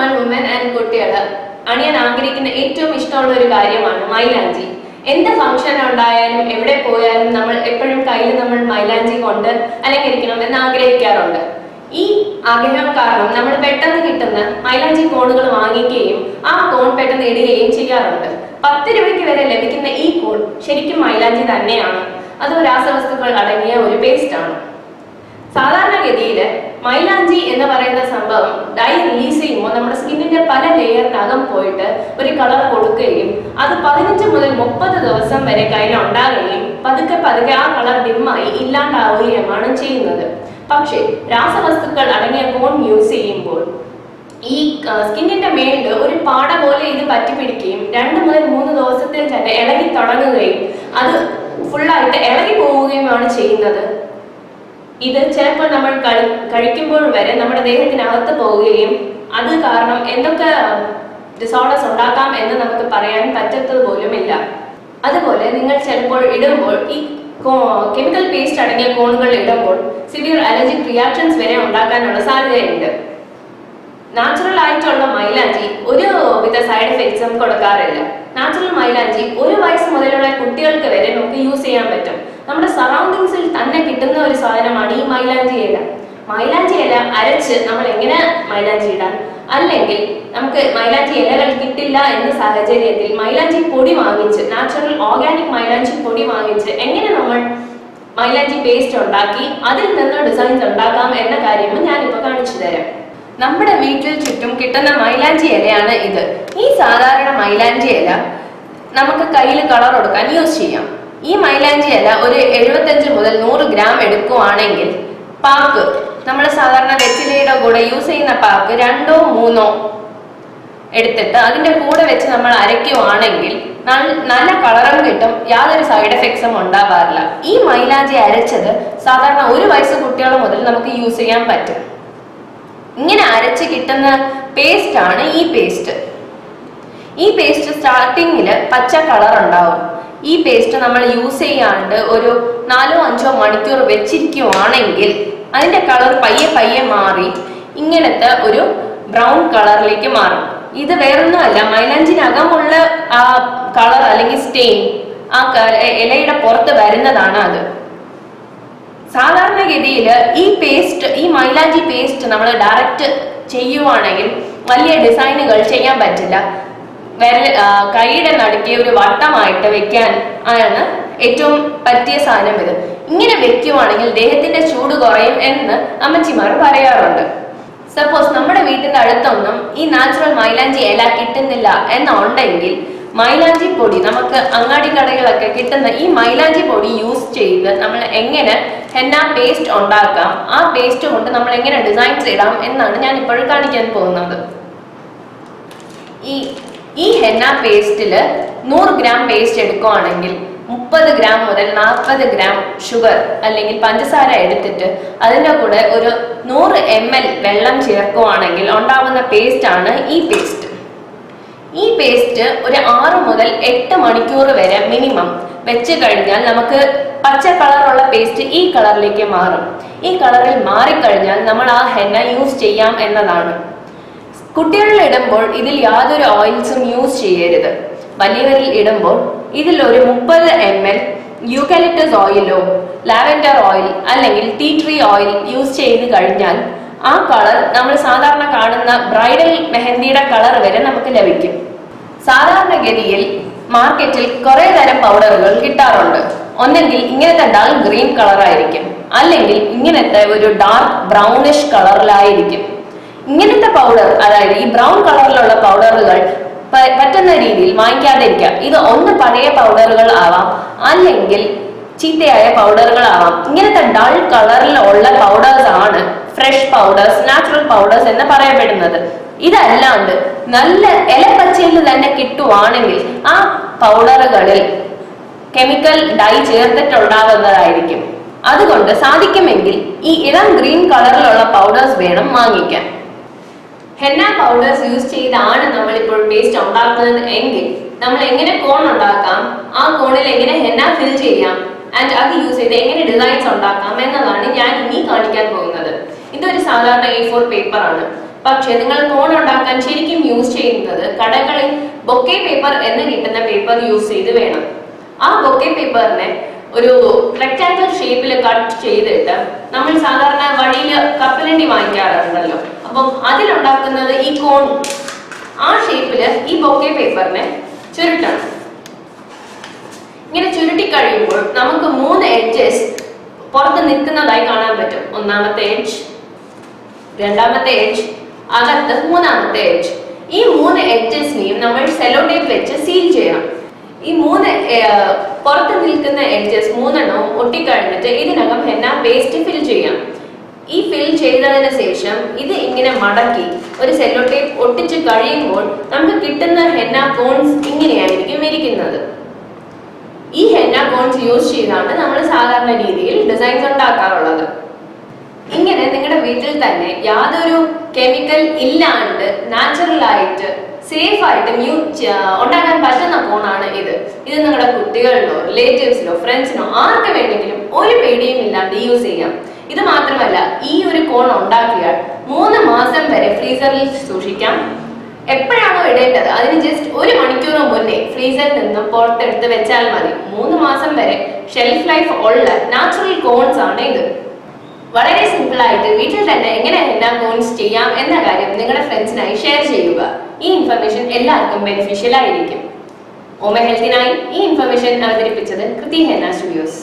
നമ്മൾ woman and കുട്ടികൾ അണിയാൻ ആഗ്രഹിക്കുന്ന ഏറ്റവും ഇഷ്ടമുള്ള ഒരു കാര്യമാണ് മൈലാഞ്ചി. എന്ത് ഫംഗ്ഷൻ ഉണ്ടായാലും എവിടെ പോയാലും നമ്മൾ എപ്പോഴും കയ്യിൽ നമ്മൾ മൈലാഞ്ചി കൊണ്ട് അലങ്കരിക്കണം എന്ന് ആഗ്രഹിക്കാറുണ്ട്. ഈ ആഗ്രഹം കാരണം നമ്മൾ പെട്ടെന്ന് കിട്ടുന്ന മൈലാഞ്ചി കോണുകൾ വാങ്ങിക്കുകയും ആ കോൺ പെട്ടെന്ന് ഇടുകയും ചെയ്യാറുണ്ട്. പത്ത് രൂപയ്ക്ക് വരെ ലഭിക്കുന്ന ഈ കോൺ ശരിക്കും മൈലാഞ്ചി തന്നെയാണ്. അത് രാസവസ്തുക്കൾ അടങ്ങിയ ഒരു പേസ്റ്റ് ആണ്. സാധാരണഗതിയിൽ മൈലാഞ്ചി എന്ന് പറയുന്ന സംഭവം ഡൈ റിലീസ് ചെയ്യുമ്പോൾ നമ്മുടെ സ്കിന്നിന്റെ പല ലെയറിനകം പോയിട്ട് ഒരു കളർ കൊടുക്കുകയും അത് പതിനഞ്ച് മുതൽ മുപ്പത് ദിവസം വരെ കയ്യിൽ ഉണ്ടാകുകയും പതുക്കെ പതുക്കെ ആ കളർ ഡിമ്മായി ഇല്ലാണ്ടാവുകയുമാണ് ചെയ്യുന്നത്. പക്ഷേ രാസവസ്തുക്കൾ അടങ്ങിയ കോൺ യൂസ് ചെയ്യുമ്പോൾ ഈ സ്കിന്നിന്റെ മേളിൽ ഒരു പാട പോലെ ഇത് പറ്റിപ്പിടിക്കുകയും രണ്ട് മുതൽ മൂന്ന് ദിവസത്തിൽ തന്നെ ഇളകി തുടങ്ങുകയും അത് ഫുള്ളായിട്ട് ഇളകി പോവുകയുമാണ് ചെയ്യുന്നത്. ഇത് ചിലപ്പോൾ നമ്മൾ കഴി കഴിക്കുമ്പോൾ വരെ നമ്മുടെ ദേഹത്തിനകത്ത് പോവുകയും അത് കാരണം എന്തൊക്കെ ഡിസോർഡേഴ്സ് ഉണ്ടാക്കാം എന്ന് നമുക്ക് പറയാൻ പറ്റത്തത് പോലുമില്ല അതുപോലെ നിങ്ങൾ ചിലപ്പോൾ ഇടുമ്പോൾ ഈ കെമിക്കൽ പേസ്റ്റ് അടങ്ങിയ കോണുകൾ ഇടുമ്പോൾ സിവിയർ അലർജിക് റിയാക്ഷൻസ് വരെ ഉണ്ടാക്കാനുള്ള സാധ്യതയുണ്ട്. നാച്ചുറൽ ആയിട്ടുള്ള മൈലാഞ്ചി ഒരു വിധ സൈഡ് എഫക്ട്സും കൊടുക്കാറില്ല. നാച്ചുറൽ മൈലാഞ്ചി ഒരു വയസ്സ് മുതലുള്ള കുട്ടികൾക്ക് വരെ നമുക്ക് യൂസ് ചെയ്യാൻ പറ്റും. നമ്മുടെ സറൗണ്ടിങ്സിൽ തന്നെ കിട്ടുന്ന ഒരു സാധനമാണ് ഈ മൈലാഞ്ചി ഇല. മൈലാഞ്ചി ഇല അരച്ച് നമ്മൾ എങ്ങനെ മൈലാഞ്ചി ഇടാം അല്ലെങ്കിൽ നമുക്ക് മൈലാഞ്ചി ഇലകൾ കിട്ടില്ല എന്ന സാഹചര്യത്തിൽ മൈലാഞ്ചി പൊടി വാങ്ങിച്ച് നാച്ചുറൽ ഓർഗാനിക് മൈലാഞ്ചി പൊടി വാങ്ങിച്ച് എങ്ങനെ നമ്മൾ മൈലാഞ്ചി പേസ്റ്റ് ഉണ്ടാക്കി അതിൽ നിന്ന് ഡിസൈൻസ് ഉണ്ടാക്കാം എന്ന കാര്യവും ഞാനിപ്പോൾ കാണിച്ചു തരാം. നമ്മുടെ വീട്ടിൽ ചുറ്റും കിട്ടുന്ന മൈലാഞ്ചി ഇലയാണ് ഇത്. ഈ സാധാരണ മൈലാഞ്ചി ഇല നമുക്ക് കയ്യിൽ കളർ കൊടുക്കാൻ യൂസ് ചെയ്യാം. ഈ മൈലാഞ്ചി ഇല ഒരു എഴുപത്തഞ്ച് മുതൽ നൂറ് ഗ്രാം എടുക്കുവാണെങ്കിൽ പാക്ക് നമ്മൾ സാധാരണ വെറ്റിലയുടെ കൂടെ യൂസ് ചെയ്യുന്ന പാക്ക് രണ്ടോ മൂന്നോ എടുത്തിട്ട് അതിന്റെ കൂടെ വെച്ച് നമ്മൾ അരയ്ക്കുവാണെങ്കിൽ നല്ല കളറും കിട്ടും യാതൊരു സൈഡ് എഫക്ട്സും ഉണ്ടാവാറില്ല. ഈ മൈലാഞ്ചി അരച്ചത് സാധാരണ ഒരു വയസ്സ് കുട്ടികൾ മുതൽ നമുക്ക് യൂസ് ചെയ്യാൻ പറ്റും. ഇങ്ങനെ അരച്ച് കിട്ടുന്ന പേസ്റ്റ് ആണ് ഈ പേസ്റ്റ് ഈ പേസ്റ്റ് സ്റ്റാർട്ടിങ്ങിൽ പച്ച കളർ ഉണ്ടാവും. ഈ പേസ്റ്റ് നമ്മൾ യൂസ് ചെയ്യാണ്ട് ഒരു നാലോ അഞ്ചോ മണിക്കൂർ വെച്ചിരിക്കുവാണെങ്കിൽ അതിന്റെ കളർ പയ്യെ പയ്യെ മാറി ഇങ്ങനത്തെ ഒരു ബ്രൗൺ കളറിലേക്ക് മാറും. ഇത് വേറൊന്നുമല്ല മൈലാഞ്ചിനകമുള്ള ആ കളർ അല്ലെങ്കിൽ സ്റ്റെയിൻ ആ ഇലയുടെ പുറത്ത് വരുന്നതാണ് അത്. സാധാരണഗതിയിൽ ഈ പേസ്റ്റ് ഈ മൈലാഞ്ചി പേസ്റ്റ് നമ്മൾ ഡയറക്റ്റ് ചെയ്യുവാണെങ്കിൽ വലിയ ഡിസൈനുകൾ ചെയ്യാൻ പറ്റില്ല. വിരൽ കൈയുടെ നടുക്കിയ ഒരു വട്ടമായിട്ട് വെക്കാൻ ആണ് ഏറ്റവും പറ്റിയ സാധനം ഇത്. ഇങ്ങനെ വെക്കുവാണെങ്കിൽ ദേഹത്തിന്റെ ചൂട് കുറയും എന്ന് അമ്മച്ചിമാർ പറയാറുണ്ട്. സപ്പോസ് നമ്മുടെ വീട്ടിന്റെ അടുത്തൊന്നും ഈ നാച്ചുറൽ മൈലാഞ്ചി ഇല കിട്ടുന്നില്ല എന്നുണ്ടെങ്കിൽ മൈലാഞ്ചി പൊടി നമുക്ക് അങ്ങാടി കടകളൊക്കെ കിട്ടുന്ന ഈ മൈലാഞ്ചി പൊടി യൂസ് ചെയ്ത് നമ്മൾ എങ്ങനെ ഹെന്ന പേസ്റ്റ് ഉണ്ടാക്കാം ആ പേസ്റ്റ് കൊണ്ട് നമ്മൾ എങ്ങനെ ഡിസൈൻസ് ഇടാം എന്നാണ് ഞാൻ ഇപ്പോഴും കാണിക്കാൻ പോകുന്നത്. ഈ ഈ ഹെന്ന പേസ്റ്റിൽ നൂറ് ഗ്രാം പേസ്റ്റ് എടുക്കുകയാണെങ്കിൽ മുപ്പത് ഗ്രാം മുതൽ നാൽപ്പത് ഗ്രാം ഷുഗർ അല്ലെങ്കിൽ പഞ്ചസാര എടുത്തിട്ട് അതിന്റെ കൂടെ ഒരു നൂറ് എം എൽ വെള്ളം ചേർക്കുവാണെങ്കിൽ ഉണ്ടാവുന്ന പേസ്റ്റാണ് ഈ പേസ്റ്റ് ഈ പേസ്റ്റ് ഒരു ആറ് മുതൽ എട്ട് മണിക്കൂർ വരെ മിനിമം വെച്ച് കഴിഞ്ഞാൽ നമുക്ക് പച്ച കളറുള്ള പേസ്റ്റ് ഈ കളറിലേക്ക് മാറും. ഈ കളറിൽ മാറിക്കഴിഞ്ഞാൽ നമ്മൾ ആ ഹെന്ന യൂസ് ചെയ്യാം എന്നതാണ്. കുട്ടികളിൽ ഇടുമ്പോൾ ഇതിൽ യാതൊരു ഓയിൽസും യൂസ് ചെയ്യരുത്. വലിയവരിൽ ഇടുമ്പോൾ ഇതിൽ ഒരു മുപ്പത് എം എൽ യൂക്കലിപ്റ്റസ് ഓയിലോ ലാവൻഡർ ഓയിൽ അല്ലെങ്കിൽ ടീ ട്രീ ഓയിൽ യൂസ് ചെയ്ത് കഴിഞ്ഞാൽ ആ കളർ നമ്മൾ സാധാരണ കാണുന്ന ബ്രൈഡൽ മെഹന്തിയുടെ കളർ വരെ നമുക്ക് ലഭിക്കും. സാധാരണഗതിയിൽ മാർക്കറ്റിൽ കുറെ തരം പൗഡറുകൾ കിട്ടാറുണ്ട്. ഒന്നെങ്കിൽ ഇങ്ങനത്തെ ഡൾ ഗ്രീൻ കളറായിരിക്കും അല്ലെങ്കിൽ ഇങ്ങനത്തെ ഒരു ഡാർക്ക് ബ്രൗണിഷ് കളറിലായിരിക്കും ഇങ്ങനത്തെ പൗഡർ അതായത് ഈ ബ്രൗൺ കളറിലുള്ള പൗഡറുകൾ പറ്റുന്ന രീതിയിൽ വാങ്ങിക്കാതിരിക്കുക ഇത് ഒന്ന് പഴയ പൗഡറുകൾ ആവാം അല്ലെങ്കിൽ ചീത്തയായ പൗഡറുകൾ ആവാം. ഇങ്ങനത്തെ ഡൾ കളറിലുള്ള പൗഡേഴ്സ് ആണ് ഫ്രഷ് പൗഡേഴ്സ് നാച്ചുറൽ പൗഡേഴ്സ് എന്ന് പറയപ്പെടുന്നത്. ഇതല്ലാണ്ട് നല്ല ഇലപ്പച്ചയിൽ തന്നെ കിട്ടുവാണെങ്കിൽ ആ പൗഡറുകളിൽ കെമിക്കൽ ഡൈ ചേർത്തിട്ടുണ്ടാവുന്നതായിരിക്കും അതുകൊണ്ട് സാധിക്കുമെങ്കിൽ ഈ ഇളം ഗ്രീൻ കളറിലുള്ള പൗഡേഴ്സ് വേണം വാങ്ങിക്കാൻ. ഹെന്ന പൗഡേഴ്സ് യൂസ് ചെയ്താണ് നമ്മൾ ഇപ്പോൾ പേസ്റ്റ് ഉണ്ടാക്കുന്നത് എങ്കിൽ നമ്മൾ എങ്ങനെ കോൺ ഉണ്ടാക്കാം? ആ കോണിൽ എങ്ങനെ ഹെന്ന ഫിൽ ചെയ്യാം? ആൻഡ് അത് യൂസ് ചെയ്ത് എങ്ങനെ ഡിസൈൻസ് ഉണ്ടാക്കാം എന്നതാണ് ഞാൻ ഇനി കാണിക്കാൻ പോകുന്നത്. ഇതൊരു സാധാരണ എ ഫോർ പേപ്പർ ആണ്. പക്ഷെ നിങ്ങൾ കോൺ ഉണ്ടാക്കാൻ ശരിക്കും യൂസ് ചെയ്യുന്നത് കടകളിൽ ബൊക്കെ പേപ്പർ എന്ന് കിട്ടുന്ന പേപ്പർ യൂസ് ചെയ്ത് വേണം. ആ ബൊക്കെ പേപ്പറിനെ ഒരു റെക്ടാങ്കിൾ ഷേപ്പിൽ കട്ട് ചെയ്തിട്ട് നമ്മൾ സാധാരണ വഴിയിൽ കപ്പലണ്ടി വാങ്ങിക്കാറുണ്ടല്ലോ. അപ്പം അതിലുണ്ടാക്കുന്നത് ഈ കോൺ. ആ ഷേപ്പിൽ ഈ ബൊക്കെ പേപ്പറിനെ ചുരുട്ടണം. ഇങ്ങനെ ചുരുട്ടി കഴിയുമ്പോൾ നമുക്ക് മൂന്ന് എഡ്ജസ് പുറത്ത് നിൽക്കുന്നതായി കാണാൻ പറ്റും. ഒന്നാമത്തെ എഡ്ജ് രണ്ടാമത്തെ എഡ്ജ് അകത്ത് മൂന്നാമത്തെ എഡ്ജ് ഈ മൂന്ന് എഡ്ജസിനെയും നമ്മൾ സെലോ ടേപ്പ് വെച്ച് സീൽ ചെയ്യണം. ഈ മൂന്ന് പുറത്ത് നിൽക്കുന്ന എഡ്ജസ് മൂന്നെണ്ണവും ഒട്ടിക്കഴിഞ്ഞിട്ട് ഇതിനകം ഹെന്ന പേസ്റ്റ് ഫിൽ ചെയ്യാം. ഈ ഫിൽ ചെയ്തതിന് ശേഷം ഇത് ഇങ്ങനെ മടക്കി ഒരു സെല്ലോ ടേപ്പ് ഒട്ടിച്ച് കഴിയുമ്പോൾ നമുക്ക് കിട്ടുന്ന ഹെന്ന കോൺസ് ഇങ്ങനെയായിരിക്കും ഇരിക്കുന്നത്. ഈ ഹെന്ന കോൺസ് യൂസ് ചെയ്താണ് നമ്മൾ സാധാരണ രീതിയിൽ ഡിസൈൻസ് ഉണ്ടാക്കാറുള്ളത്. ഇങ്ങനെ നിങ്ങളുടെ വീട്ടിൽ തന്നെ യാതൊരു കെമിക്കൽ ഇല്ലാണ്ട് നാച്ചുറൽ ആയിട്ട് സേഫ് ആയിട്ട് മ്യൂ ഉണ്ടാക്കാൻ പറ്റുന്ന ഫോണാണ് ഇത്. ഇത് നിങ്ങളുടെ കുട്ടികളിലോ റിലേറ്റീവ്സിലോ ഫ്രണ്ട്സിനോ ആർക്ക് വേണമെങ്കിലും ഒരു പേടിയും ഇല്ലാണ്ട് യൂസ് ചെയ്യാം. ഇത് മാത്രമല്ല ഈ ഒരു കോൺ ഉണ്ടാക്കിയാൽ മൂന്ന് മാസം വരെ ഫ്രീസറിൽ സൂക്ഷിക്കാം. എപ്പോഴാണോ ഇടേണ്ടത് അതിന് ജസ്റ്റ് ഒരു മണിക്കൂർ മുന്നേ ഫ്രീസറിൽ നിന്നും പുറത്തെടുത്ത് വെച്ചാൽ മതി. മൂന്ന് മാസം വരെ ഷെൽഫ് ലൈഫ് ഉള്ള നാച്ചുറൽ കോൺസ് ആണ് ഇത്. വളരെ സിമ്പിൾ ആയിട്ട് വീട്ടിൽ തന്നെ എങ്ങനെ എല്ലാം കോൺസ് ചെയ്യാം എന്ന കാര്യം നിങ്ങളുടെ ഫ്രണ്ട്സിനായി ഷെയർ ചെയ്യുക. ഈ ഇൻഫർമേഷൻ എല്ലാവർക്കും ബെനിഫിഷ്യൽ ആയിരിക്കും. ഓമ ഹെൽത്തിനായി ഈ ഇൻഫർമേഷൻ അവതരിപ്പിച്ചത് കൃതി ഹെന്ന സ്റ്റുഡിയോസ്.